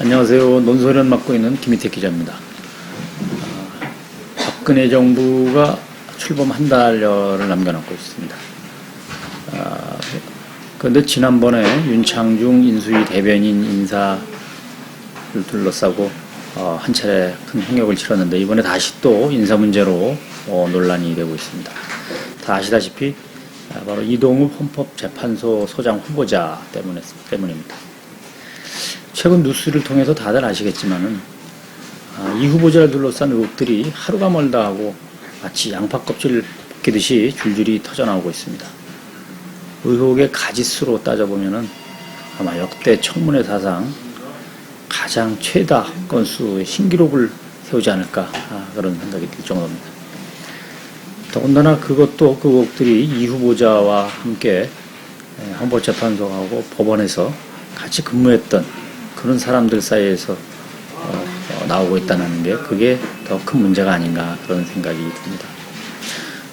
안녕하세요. 논소련 맡고 있는 김희택 기자입니다. 아, 박근혜 정부가 출범 한 달여를 남겨놓고 있습니다. 아, 그런데 지난번에 윤창중 인수위 대변인 인사를 둘러싸고 어, 한 차례 큰 행역을 치렀는데 이번에 다시 또 인사 문제로 어, 논란이 되고 있습니다. 다 아시다시피 아, 바로 이동욱 헌법재판소 소장 후보자 때문에, 때문입니다. 최근 뉴스를 통해서 다들 아시겠지만은 아, 이 후보자를 둘러싼 의혹들이 하루가 멀다 하고 마치 양파 껍질 벗기듯이 줄줄이 터져 나오고 있습니다. 의혹의 가지수로 따져보면은 아마 역대 청문회 사상 가장 최다 건수의 신기록을 세우지 않을까 아, 그런 생각이 들 정도입니다. 더군다나 그것도 그 의혹들이 이 후보자와 함께 에, 헌법재판소하고 법원에서 같이 근무했던 그런 사람들 사이에서 어, 어, 나오고 있다는 게 그게 더 큰 문제가 아닌가 그런 생각이 듭니다.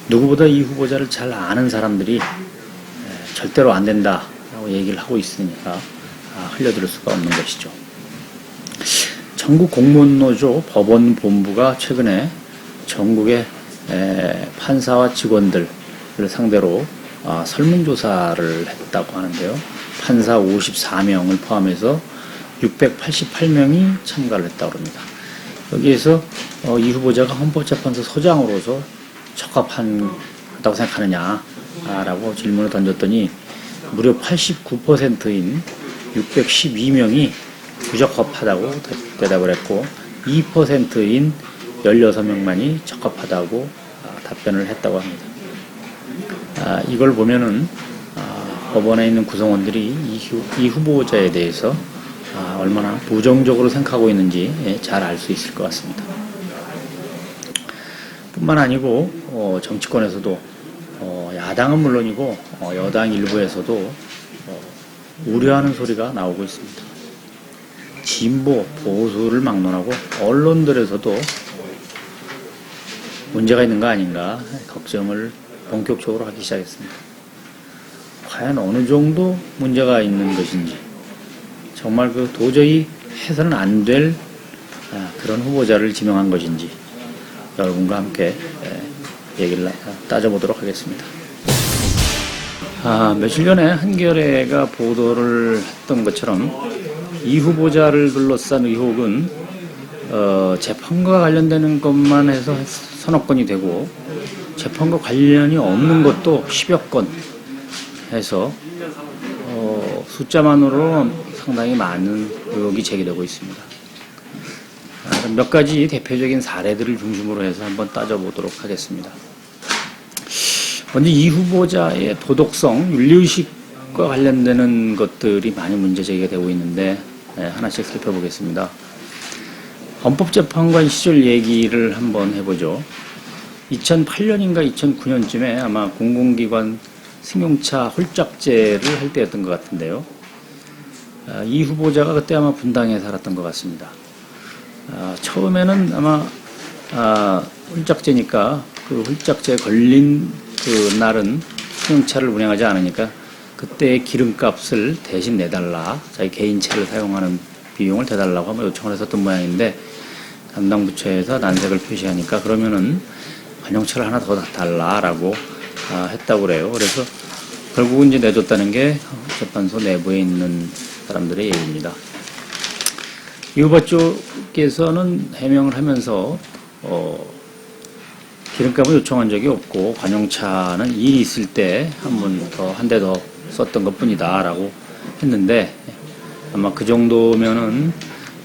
누구보다 이 후보자를 잘 아는 사람들이 에, 절대로 안 된다라고 얘기를 하고 있으니까 아, 흘려들을 수가 없는 것이죠. 전국 공무원노조 법원본부가 최근에 전국의 에, 판사와 직원들을 상대로 아, 설문조사를 했다고 하는데요. 판사 54명을 포함해서 688명이 참가를 했다고 합니다. 여기에서 어, 이 후보자가 헌법재판소 소장으로서 적합한다고 생각하느냐라고 질문을 던졌더니 무려 89%인 612명이 부적합하다고 대답을 했고 2%인 16명만이 적합하다고 아, 답변을 했다고 합니다. 아, 이걸 보면은 아, 법원에 있는 구성원들이 이, 후, 이 후보자에 대해서 아, 얼마나 부정적으로 생각하고 있는지 예, 잘알 수 있을 것 같습니다. 뿐만 아니고 어, 정치권에서도 어, 야당은 물론이고 어, 여당 일부에서도 어, 우려하는 소리가 나오고 있습니다. 진보 보수를 막론하고 언론들에서도 문제가 있는 거 아닌가 걱정을 본격적으로 하기 시작했습니다. 과연 어느 정도 문제가 있는 것인지 정말 그 도저히 해서는 안될 아, 그런 후보자를 지명한 것인지 여러분과 함께 예, 얘기를 따져보도록 하겠습니다. 아, 며칠 전에 한겨레가 보도를 했던 것처럼 이 후보자를 둘러싼 의혹은 어, 재판과 관련되는 것만 해서 서너 건이 되고 재판과 관련이 없는 것도 10여 건 해서 어, 숫자만으로 상당히 많은 의혹이 제기되고 있습니다. 아, 몇 가지 대표적인 사례들을 중심으로 해서 한번 따져보도록 하겠습니다. 먼저 이 후보자의 도덕성, 윤리의식과 관련되는 것들이 많이 문제 제기가 되고 있는데 네, 하나씩 살펴보겠습니다. 헌법재판관 시절 얘기를 한번 해보죠. 2008년인가 2009년쯤에 아마 공공기관 승용차 홀짝제를 할 때였던 것 같은데요. 아, 이 후보자가 그때 아마 분당에 살았던 것 같습니다. 아, 처음에는 아마 아, 홀짝제니까 그 홀짝제에 걸린 그 날은 승용차를 운행하지 않으니까 그때의 기름값을 대신 내달라 자기 개인 차를 사용하는 비용을 대달라고 한번 요청을 했었던 모양인데 담당 부처에서 난색을 표시하니까 그러면은 관용차를 하나 더 달라라고 아, 했다고 그래요. 그래서 결국은 이제 내줬다는 게 재판소 내부에 있는 사람들의. 이 후보 쪽에서는 해명을 하면서 어, 기름값을 요청한 적이 없고 관용차는 일이 있을 때 한 번 더 한 대 더 썼던 것 뿐이다라고 했는데 아마 그 정도면은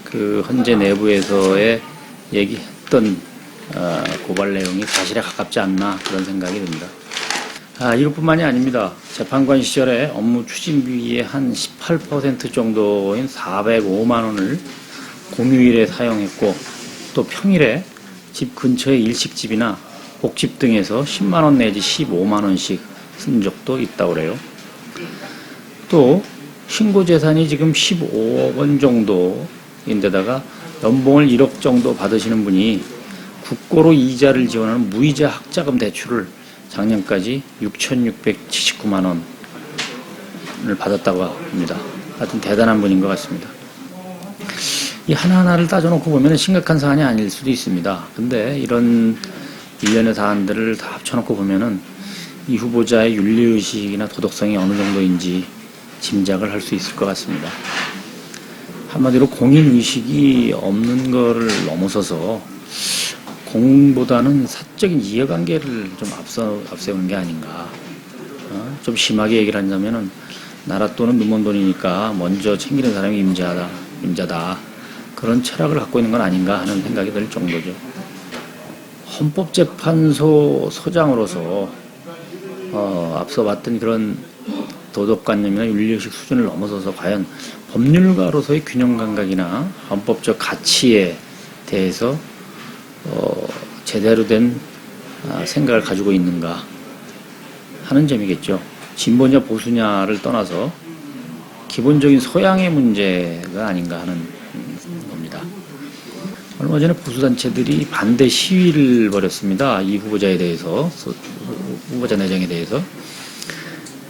그 헌재 내부에서의 얘기했던 어, 고발 내용이 사실에 가깝지 않나 그런 생각이 듭니다. 아, 이것뿐만이 아닙니다. 재판관 시절에 업무 추진비의 한 18% 정도인 405만 원을 공휴일에 사용했고 또 평일에 집 근처의 일식집이나 복집 등에서 10만 원 내지 15만 원씩 쓴 적도 있다고 그래요. 또 신고 재산이 지금 15억 원 정도인데다가 연봉을 1억 정도 받으시는 분이 국고로 이자를 지원하는 무이자 학자금 대출을 작년까지 6,679만 원을 받았다고 합니다. 하여튼 대단한 분인 것 같습니다. 이 하나하나를 따져놓고 보면 심각한 사안이 아닐 수도 있습니다. 근데 이런 일련의 사안들을 다 합쳐놓고 보면은 이 후보자의 윤리의식이나 도덕성이 어느 정도인지 짐작을 할 수 있을 것 같습니다. 한마디로 공인의식이 없는 거를 넘어서서 공보다는 사적인 이해관계를 좀 앞서, 앞세우는 게 아닌가. 어? 좀 심하게 얘기를 한다면은 나라 돈은 눈먼 돈이니까 먼저 챙기는 사람이 임자다, 임자다. 그런 철학을 갖고 있는 건 아닌가 하는 생각이 들 정도죠. 헌법재판소 소장으로서 어, 앞서 봤던 그런 도덕관념이나 윤리의식 수준을 넘어서서 과연 법률가로서의 균형 감각이나 헌법적 가치에 대해서 어, 제대로 된 아, 생각을 가지고 있는가 하는 점이겠죠. 진보냐 보수냐를 떠나서 기본적인 소양의 문제가 아닌가 하는 음, 겁니다. 얼마 전에 보수단체들이 반대 시위를 벌였습니다. 이 후보자에 대해서, 소- 후보자 내정에 대해서.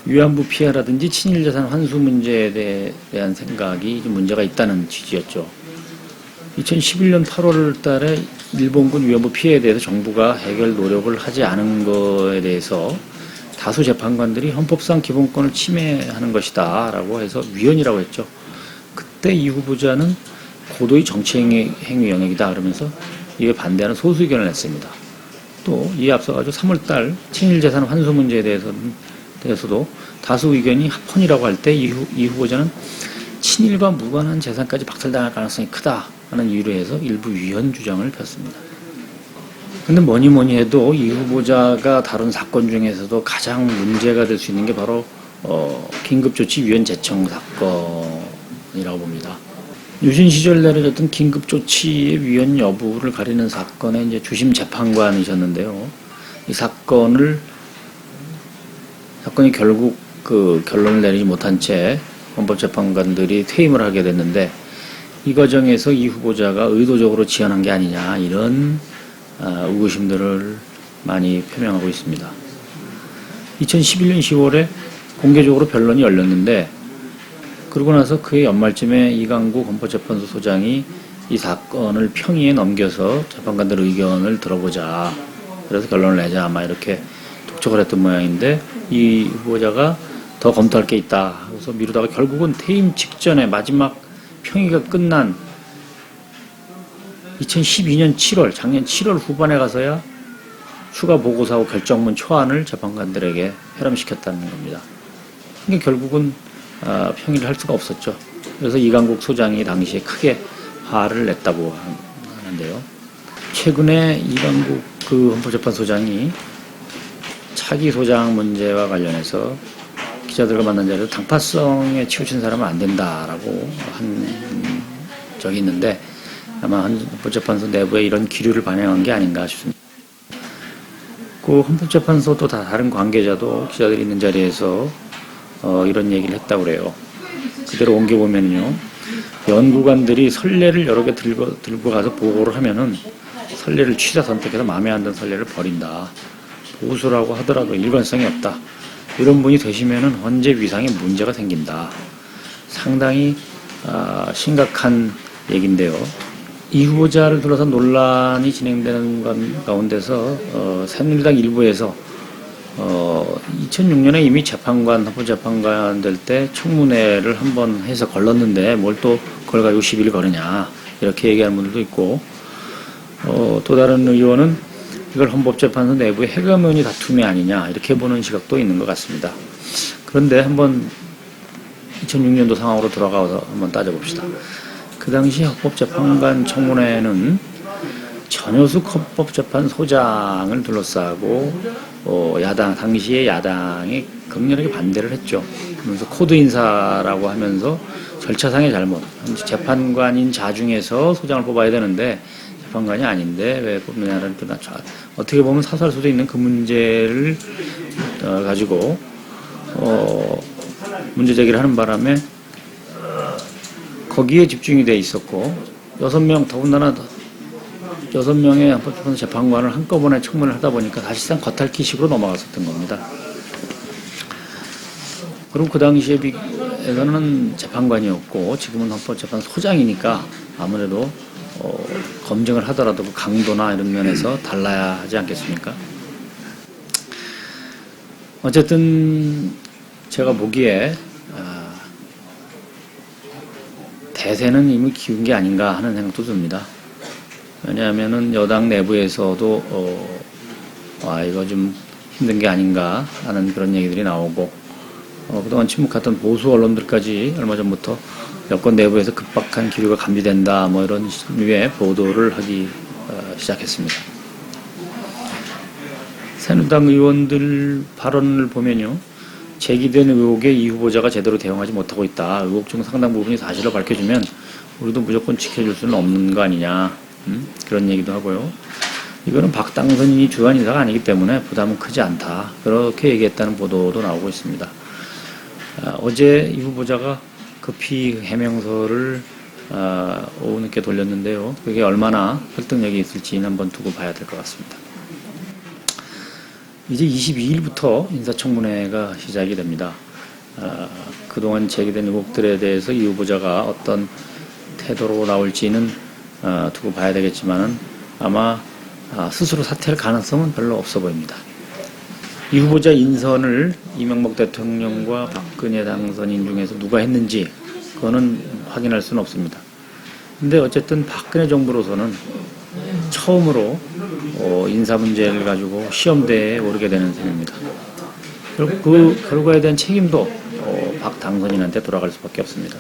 위안부 피해라든지 친일 재산 환수 문제에 대- 대한 생각이 좀 문제가 있다는 취지였죠. 2011년 8월 달에 일본군 위안부 피해에 대해서 정부가 해결 노력을 하지 않은 것에 대해서 다수 재판관들이 헌법상 기본권을 침해하는 것이다 라고 해서 위헌이라고 했죠. 그때 이 후보자는 고도의 정치행위 행위 영역이다 그러면서 이에 반대하는 소수 의견을 냈습니다. 또 이에 앞서가지고 3월달 친일재산 환수 문제에 대해서는 대해서도 다수 의견이 합헌이라고 할 때 이 후보자는 친일과 무관한 재산까지 박탈당할 가능성이 크다 하는 이유로 해서 일부 위헌 주장을 폈습니다. 근데 뭐니 뭐니 해도 이 후보자가 다룬 사건 중에서도 가장 문제가 될 수 있는 게 바로 어, 긴급조치위원 제청 사건이라고 봅니다. 유신 시절 내려졌던 긴급조치의 위헌 여부를 가리는 사건의 이제 주심 재판관이셨는데요. 이 사건을 사건이 결국 그 결론을 내리지 못한 채 헌법재판관들이 퇴임을 하게 됐는데 이 과정에서 이 후보자가 의도적으로 지원한 게 아니냐 이런 아, 의구심들을 많이 표명하고 있습니다. 2011년 10월에 공개적으로 변론이 열렸는데 그러고 나서 그해 연말쯤에 이강국 헌법재판소 소장이 이 사건을 평의에 넘겨서 재판관들 의견을 들어보자. 그래서 결론을 내자. 아마 이렇게 독촉을 했던 모양인데 이 후보자가 더 검토할 게 있다. 그래서 미루다가 결국은 퇴임 직전에 마지막 평의가 끝난 2012년 7월, 작년 7월 후반에 가서야 추가 보고서하고 결정문 초안을 재판관들에게 회람시켰다는 겁니다. 이게 결국은 아, 평의를 할 수가 없었죠. 그래서 이강국 소장이 당시에 크게 화를 냈다고 하는데요. 최근에 이강국 그 헌법재판소장이 차기 소장 문제와 관련해서 기자들과 만난 자리에서 당파성에 치우친 사람은 안 된다라고 한 적이 있는데 아마 헌법재판소 내부에 이런 기류를 반영한 게 아닌가 싶습니다. 그 헌법재판소 또다 다른 관계자도 기자들이 있는 자리에서 어, 이런 얘기를 했다고 그래요. 그대로 옮겨보면요. 연구관들이 선례를 여러 개 들고, 들고 가서 보고를 하면은 선례를 취사 선택해서 마음에 안 드는 선례를 버린다. 보수라고 하더라도 일관성이 없다. 이런 분이 되시면은 헌재 위상에 문제가 생긴다. 상당히 아, 심각한 얘기인데요. 이 후보자를 둘러싼 논란이 진행되는 가- 가운데서 어, 새누리당 일부에서 어, 2006년에 이미 재판관, 헌법재판관 될 때 청문회를 한 번 해서 걸렀는데 뭘또 그걸 가지고 시비를 거느냐 이렇게 얘기하는 분들도 있고 어, 또 다른 의원은 이걸 헌법재판소 내부의 해가면이 다툼이 아니냐 이렇게 보는 시각도 있는 것 같습니다. 그런데 한번 2006년도 상황으로 돌아가서 한번 따져봅시다. 그 당시 헌법재판관 청문회는 전효숙 헌법재판소장을 둘러싸고 어, 야당 당시의 야당이 극렬하게 반대를 했죠. 그러면서 코드 인사라고 하면서 절차상의 잘못. 재판관인 자중에서 소장을 뽑아야 되는데 관이 아닌데 왜 뽑느냐는 또 나- 어떻게 보면 사소할 수도 있는 그 문제를 어, 가지고 어, 문제 제기를 하는 바람에 거기에 집중이 돼 있었고 여섯 명 더군다나 여섯 명의 헌법재판소 재판관을 한꺼번에 청문을 하다 보니까 사실상 겉핥기식으로 넘어갔었던 겁니다. 그럼 그 당시에 비해서는 재판관이었고 지금은 헌법재판소 소장이니까 아무래도 어, 검증을 하더라도 그 강도나 이런 면에서 달라야 하지 않겠습니까? 어쨌든 제가 보기에 아, 대세는 이미 기운 게 아닌가 하는 생각도 듭니다. 왜냐하면은 여당 내부에서도 어, 아 이거 좀 힘든 게 아닌가 하는 그런 얘기들이 나오고 어, 그동안 침묵했던 보수 언론들까지 얼마 전부터 여권 내부에서 급박한 기류가 감지된다 뭐 이런 류의 보도를 하기 어, 시작했습니다. 새누리당 의원들 발언을 보면요. 제기된 의혹에 이 후보자가 제대로 대응하지 못하고 있다. 의혹 중 상당 부분이 사실을 밝혀주면 우리도 무조건 지켜줄 수는 없는 거 아니냐. 음? 그런 얘기도 하고요. 이거는 박 당선인이 주한 인사가 아니기 때문에 부담은 크지 않다. 그렇게 얘기했다는 보도도 나오고 있습니다. 아, 어제 이 후보자가 급히 해명서를 아, 오후 늦게 돌렸는데요. 그게 얼마나 설득력이 있을지는 한번 두고 봐야 될 것 같습니다. 이제 22일부터 인사청문회가 시작이 됩니다. 아, 그동안 제기된 의혹들에 대해서 이 후보자가 어떤 태도로 나올지는 아, 두고 봐야 되겠지만은 아마 아, 스스로 사퇴할 가능성은 별로 없어 보입니다. 이 후보자 인선을 이명박 대통령과 박 근혜 당선인 중에서 누가 했는지 그거는 확인할 수는 없습니다. 근데 어쨌든 박근혜 정부로서는 처음으로 어, 인사 문제를 가지고 시험대에 오르게 되는 셈입니다. 결국 그 결과에 대한 책임도 어, 박 당선인한테 돌아갈 수밖에 없습니다.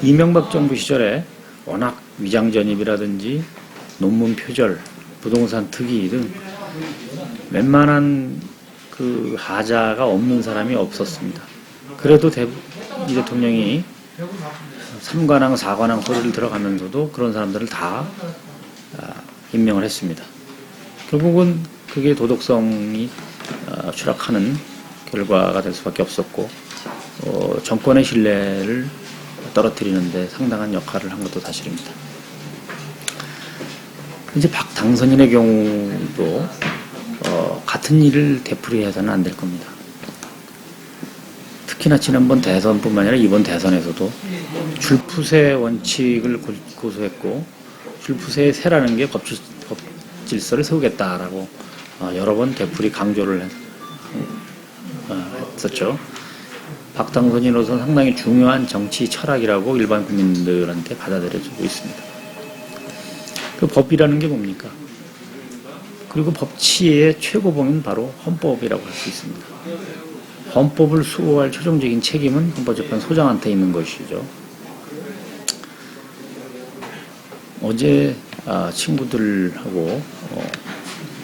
이명박 정부 시절에 워낙 위장 전입이라든지 논문 표절, 부동산 특이 등 웬만한 그 하자가 없는 사람이 없었습니다. 그래도 대, 이 대통령이 삼관왕, 사관왕 소리를 들어가면서도 그런 사람들을 다 아, 임명을 했습니다. 결국은 그게 도덕성이 아, 추락하는 결과가 될 수밖에 없었고 어, 정권의 신뢰를 떨어뜨리는데 상당한 역할을 한 것도 사실입니다. 이제 박 당선인의 경우도 어, 같은 일을 되풀이해서는 안 될 겁니다. 특히나 지난번 대선뿐만 아니라 이번 대선에서도 줄푸세 원칙을 고- 고수했고 줄푸세의 세라는 게 법질, 법질서를 세우겠다라고 어, 여러 번 되풀이 강조를 했, 어, 했었죠. 박 당선인으로서 상당히 중요한 정치 철학이라고 일반 국민들한테 받아들여지고 있습니다. 그 법이라는 게 뭡니까? 그리고 법치의 최고봉은 바로 헌법이라고 할 수 있습니다. 헌법을 수호할 최종적인 책임은 헌법재판 소장한테 있는 것이죠. 어제 아, 친구들하고 어,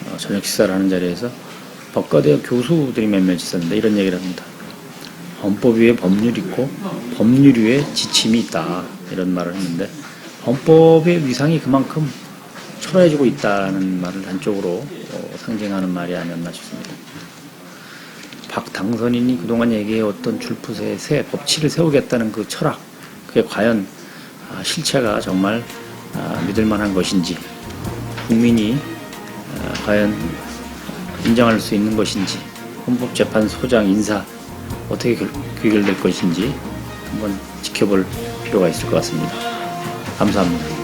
어, 저녁 식사를 하는 자리에서 법과대학 교수들이 몇몇 있었는데 이런 얘기를 합니다. 헌법 위에 법률이 있고 법률 위에 지침이 있다 이런 말을 했는데 헌법의 위상이 그만큼 초라해지고 있다는 말을 단적으로 어, 상징하는 말이 아니었나 싶습니다. 박 당선인이 그동안 얘기해왔던 줄푸세의 새 법치를 세우겠다는 그 철학 그게 과연 아, 실체가 정말 아, 믿을 만한 것인지 국민이 아, 과연 인정할 수 있는 것인지 헌법재판소장 인사 어떻게 결- 귀결될 것인지 한번 지켜볼 필요가 있을 것 같습니다. 감사합니다.